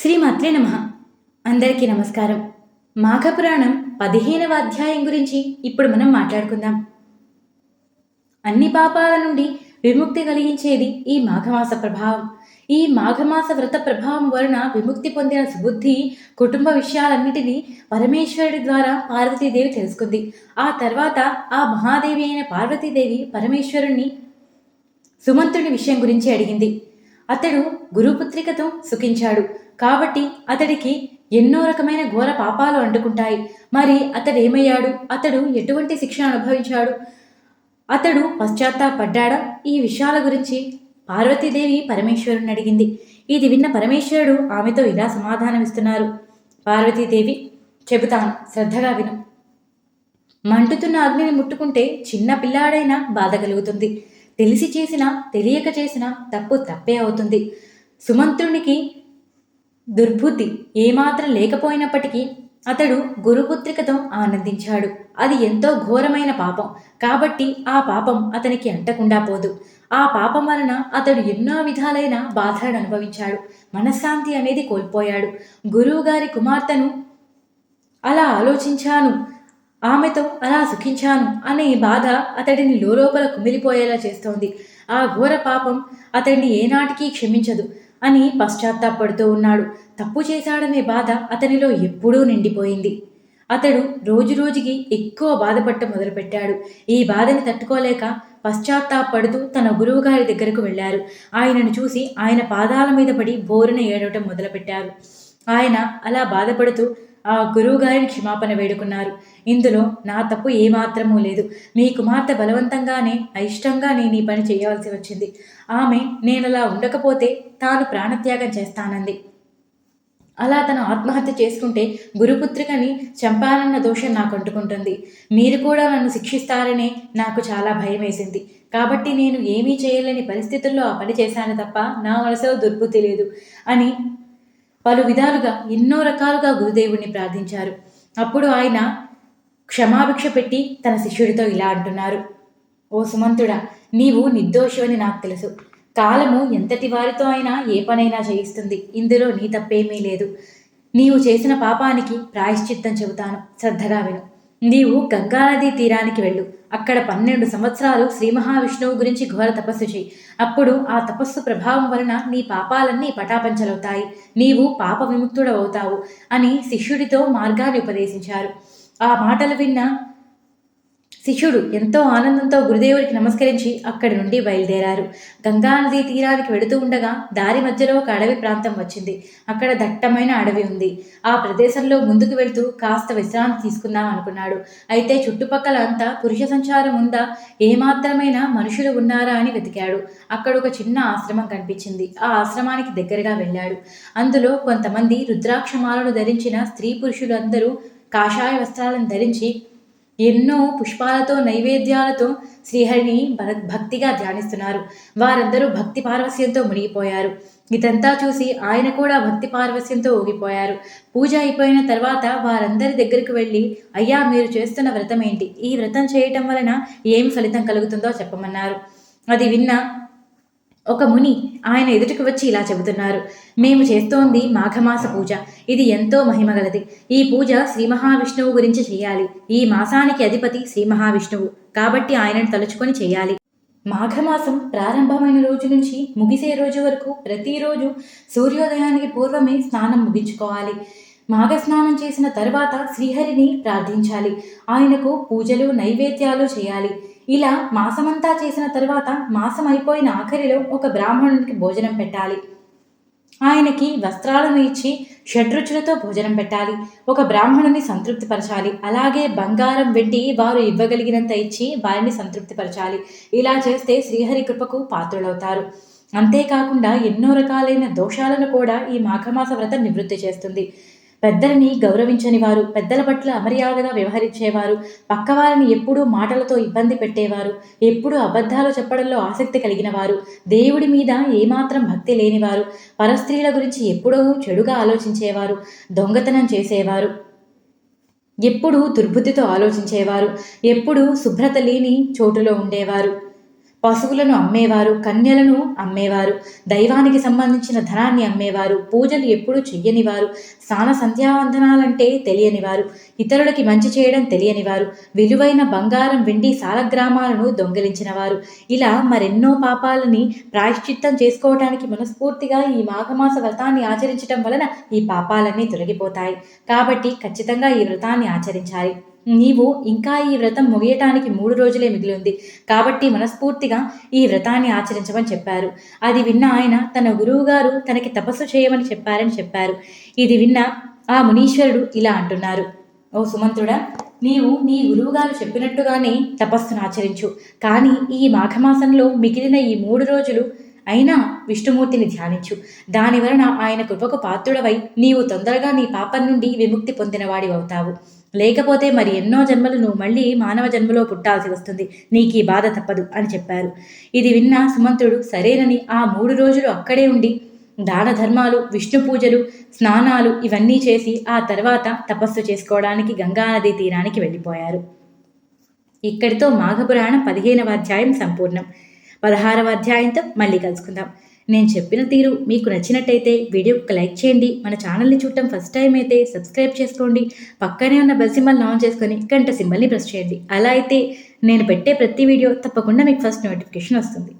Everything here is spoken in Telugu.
శ్రీమాత్రే నమ. అందరికీ నమస్కారం. మాఘపురాణం పదిహేనవ అధ్యాయం గురించి ఇప్పుడు మనం మాట్లాడుకుందాం. అన్ని పాపాల నుండి విముక్తి కలిగించేది ఈ మాఘమాస ప్రభావం. ఈ మాఘమాస వ్రత ప్రభావం వలన విముక్తి పొందిన సుబుద్ధి కుటుంబ విషయాలన్నిటినీ పరమేశ్వరుడి ద్వారా పార్వతీదేవి తెలుసుకుంది. ఆ తర్వాత ఆ మహాదేవి అయిన పార్వతీదేవి పరమేశ్వరుణ్ణి సుమంతుడి విషయం గురించి అడిగింది. అతడు గురుపుత్రికతో సుఖించాడు. కాబట్టి అతడికి ఎన్నో రకమైన ఘోర పాపాలు అంటుకుంటాయి. మరి అతడు ఏమయ్యాడు అతడు ఎటువంటి శిక్ష అనుభవించాడు? అతడు పశ్చాత్తాపడ్డాడా? ఈ విషయాల గురించి పార్వతీదేవి పరమేశ్వరుని అడిగింది. ఇది విన్న పరమేశ్వరుడు ఆమెతో ఇలా సమాధానమిస్తున్నారు. పార్వతీదేవి చెబుతాను శ్రద్ధగా విను. మంటుతున్న అగ్నిని ముట్టుకుంటే చిన్న పిల్లాడైనా బాధ కలుగుతుంది. తెలిసి చేసినా తెలియక చేసినా తప్పు తప్పే అవుతుంది. సుమంత్రునికి దుర్బుద్ధి ఏమాత్రం లేకపోయినప్పటికీ అతడు గురుపుత్రికతో ఆనందించాడు. అది ఎంతో ఘోరమైన పాపం. కాబట్టి ఆ పాపం అతనికి అంటకుండా పోదు. ఆ పాపం వలన అతడు ఎన్నో విధాలైన బాధలను అనుభవించాడు. మనశ్శాంతి అనేది కోల్పోయాడు. గురువుగారి కుమార్తెను అలా ఆలోచించాను. ఆమెతో అలా సుఖించాను అనే బాధ అతడిని లోలోపల కుమిలిపోయేలా చేస్తోంది. ఆ ఘోర పాపం అతడిని ఏనాటికి క్షమించదు అని పశ్చాత్తాపడుతూ ఉన్నాడు. తప్పు చేశాడనే బాధ అతనిలో ఎప్పుడూ నిండిపోయింది. అతడు రోజు రోజుకి ఎక్కువ బాధపడటం మొదలుపెట్టాడు. ఈ బాధని తట్టుకోలేక పశ్చాత్తాపడుతూ తన గురువుగారి దగ్గరకు వెళ్ళారు. ఆయనను చూసి ఆయన పాదాల మీద పడి బోరున ఏడవటం మొదలుపెట్టారు. ఆయన అలా బాధపడుతూ ఆ గురువుగారిని క్షమాపణ వేడుకున్నారు. ఇందులో నా తప్పు ఏమాత్రమూ లేదు. మీ కుమార్తె బలవంతంగానే అయిష్టంగానే నీ పని చేయవలసి వచ్చింది. ఆమె నేనలా ఉండకపోతే తాను ప్రాణత్యాగం చేస్తానంది. అలా తను ఆత్మహత్య చేసుకుంటే గురుపుత్రికని చంపాలన్న దోషం నాకు అంటుకుంటుంది మీరు కూడా నన్ను శిక్షిస్తారనే నాకు చాలా భయం వేసింది కాబట్టి నేను ఏమీ చేయలేని పరిస్థితుల్లో ఆ పని చేశాను తప్ప నా మనసులో దుర్బుద్ధి లేదు అని పలు విధాలుగా ఎన్నో రకాలుగా గురుదేవుణ్ణి ప్రార్థించారు. అప్పుడు ఆయన క్షమాభిక్ష పెట్టి తన శిష్యుడితో ఇలా అంటున్నారు. ఓ సుమంతుడా నీవు నిర్దోషమని నాకు తెలుసు. కాలము ఎంతటి వారితో అయినా ఏ పనైనా చేయిస్తుంది. ఇందులో నీ తప్పేమీ లేదు. నీవు చేసిన పాపానికి ప్రాయశ్చిత్తం చెబుతాను. శ్రద్ధగా విను. నీవు గంగానది తీరానికి వెళ్ళు. అక్కడ పన్నెండు సంవత్సరాలు శ్రీ మహావిష్ణువు గురించి ఘోర తపస్సు చేయి. అప్పుడు ఆ తపస్సు ప్రభావం వలన నీ పాపాలన్నీ పటాపంచలవుతాయి. నీవు పాప విముక్తుడవుతావు అని శిష్యుడితో మార్గాన్ని ఉపదేశించారు. ఆ మాటలు విన్న శిష్యుడు ఎంతో ఆనందంతో గురుదేవుడికి నమస్కరించి అక్కడి నుండి బయలుదేరారు. గంగా నదీ తీరానికి వెడుతూ ఉండగా దారి మధ్యలో ఒక అడవి ప్రాంతం వచ్చింది. అక్కడ దట్టమైన అడవి ఉంది. ఆ ప్రదేశంలో ముందుకు వెళ్తూ కాస్త విశ్రాంతి తీసుకుందాం అనుకున్నాడు. అయితే చుట్టుపక్కల అంతా పురుష సంచారం ఉందా? ఏమాత్రమైన మనుషులు ఉన్నారా అని వెతికాడు. అక్కడ ఒక చిన్న ఆశ్రమం కనిపించింది. ఆ ఆశ్రమానికి దగ్గరగా వెళ్ళాడు. అందులో కొంతమంది రుద్రాక్షమాలను ధరించిన స్త్రీ పురుషులందరూ కాషాయ వస్త్రాలను ధరించి ఎన్నో పుష్పాలతో నైవేద్యాలతో శ్రీహరిని భక్తిగా ధ్యానిస్తున్నారు. వారందరూ భక్తి పార్వస్యంతో మునిగిపోయారు. ఇదంతా చూసి ఆయన కూడా భక్తి పార్వస్యంతో ఊగిపోయారు. పూజ అయిపోయిన తర్వాత వారందరి దగ్గరికి వెళ్ళి అయ్యా మీరు చేస్తున్న వ్రతం ఏంటి ఈ వ్రతం చేయటం వలన ఏం ఫలితం కలుగుతుందో చెప్పమన్నారు. అది విన్న ఒక ముని ఆయన ఎదుటికి వచ్చి ఇలా చెబుతున్నారు. మేము చేస్తోంది మాఘమాస పూజ. ఇది ఎంతో మహిమగలది ఈ పూజ శ్రీ మహావిష్ణువు గురించి చేయాలి. ఈ మాసానికి అధిపతి శ్రీ మహావిష్ణువు. కాబట్టి ఆయనను తలుచుకొని చేయాలి. మాఘమాసం ప్రారంభమైన రోజు నుంచి ముగిసే రోజు వరకు ప్రతిరోజు సూర్యోదయానికి పూర్వమే స్నానం ముగించుకోవాలి. మాఘ స్నానం చేసిన తర్వాత శ్రీహరిని ప్రార్థించాలి. ఆయనకు పూజలు నైవేద్యాలు చేయాలి. ఇలా మాసమంతా చేసిన తర్వాత మాసం అయిపోయిన ఆఖరిలో ఒక బ్రాహ్మణునికి భోజనం పెట్టాలి. ఆయనకి వస్త్రాలను ఇచ్చి షడ్రుచులతో భోజనం పెట్టాలి. ఒక బ్రాహ్మణుని సంతృప్తిపరచాలి. అలాగే బంగారం వెండి వారు ఇవ్వగలిగినంత ఇచ్చి వారిని సంతృప్తిపరచాలి. ఇలా చేస్తే శ్రీహరి కృపకు పాత్రులవుతారు. అంతేకాకుండా ఎన్నో రకాలైన దోషాలను కూడా ఈ మాఘమాస వ్రతం నివృత్తి చేస్తుంది. పెద్దలని గౌరవించని వారు పెద్దల పట్ల అమర్యాదగా వ్యవహరించేవారు పక్కవారిని ఎప్పుడూ మాటలతో ఇబ్బంది పెట్టేవారు ఎప్పుడూ అబద్ధాలు చెప్పడంలో ఆసక్తి కలిగిన వారు దేవుడి మీద ఏమాత్రం భక్తి లేనివారు పరస్త్రీల గురించి ఎప్పుడూ చెడుగా ఆలోచించేవారు దొంగతనం చేసేవారు ఎప్పుడూ దుర్బుద్ధితో ఆలోచించేవారు ఎప్పుడూ శుభ్రత లేని చోటులో ఉండేవారు. పశువులను అమ్మేవారు కన్యలను అమ్మేవారు దైవానికి సంబంధించిన ధనాన్ని అమ్మేవారు పూజలు ఎప్పుడూ చెయ్యనివారు స్నాన సంధ్యావందనాలంటే తెలియనివారు ఇతరులకి మంచి చేయడం తెలియనివారు విలువైన బంగారం వెండి సాలగ్రామాలను దొంగిలించినవారు. ఇలా మరెన్నో పాపాలని ప్రాయశ్చిత్తం చేసుకోవటానికి మనస్ఫూర్తిగా ఈ మాఘమాస వ్రతాన్ని ఆచరించడం వలన ఈ పాపాలన్నీ తొలగిపోతాయి. కాబట్టి ఖచ్చితంగా ఈ వ్రతాన్ని ఆచరించాలి. నీవు ఇంకా ఈ వ్రతం ముగియటానికి మూడు రోజులే మిగిలి ఉంది కాబట్టి మనస్ఫూర్తిగా ఈ వ్రతాన్ని ఆచరించమని చెప్పారు. అది విన్న ఆయన తన గురువుగారు తనకి తపస్సు చేయమని చెప్పారని చెప్పారు. ఇది విన్న ఆ మునీశ్వరుడు ఇలా అంటున్నారు. ఓ సుమంతుడా నీవు నీ గురువుగారు చెప్పినట్టుగానే తపస్సును ఆచరించు. కానీ ఈ మాఘమాసంలో మిగిలిన ఈ మూడు రోజులు అయినా విష్ణుమూర్తిని ధ్యానించు. దాని వలన ఆయన కృపకు పాత్రుడవై నీవు తొందరగా నీ పాపం నుండి విముక్తి పొందినవాడి అవుతావు లేకపోతే మరి ఎన్నో జన్మలు నువ్వు మళ్ళీ మానవ జన్మలో పుట్టాల్సి వస్తుంది. నీకు ఈ బాధ తప్పదు అని చెప్పారు. ఇది విన్న సుమంతుడు సరేనని ఆ మూడు రోజులు అక్కడే ఉండి దాన ధర్మాలు విష్ణు పూజలు స్నానాలు ఇవన్నీ చేసి ఆ తర్వాత తపస్సు చేసుకోవడానికి గంగానది తీరానికి వెళ్ళిపోయారు. ఇక్కడితో మాఘపురాణ పదిహేనవ అధ్యాయం సంపూర్ణం. పదహారవ అధ్యాయంతో మళ్ళీ కలుసుకుందాం. నేను చెప్పిన తీరు మీకు నచ్చినట్టయితే వీడియోకి లైక్ చేయండి. మన ఛానల్ని చూడటం ఫస్ట్ టైం అయితే సబ్స్క్రైబ్ చేసుకోండి. పక్కనే ఉన్న బెల్ సింబల్ ఆన్ చేసుకొని గంట సింబల్ని ప్రెస్ చేయండి. అలా అయితే నేను పెట్టే ప్రతి వీడియో తప్పకుండా మీకు ఫస్ట్ నోటిఫికేషన్ వస్తుంది.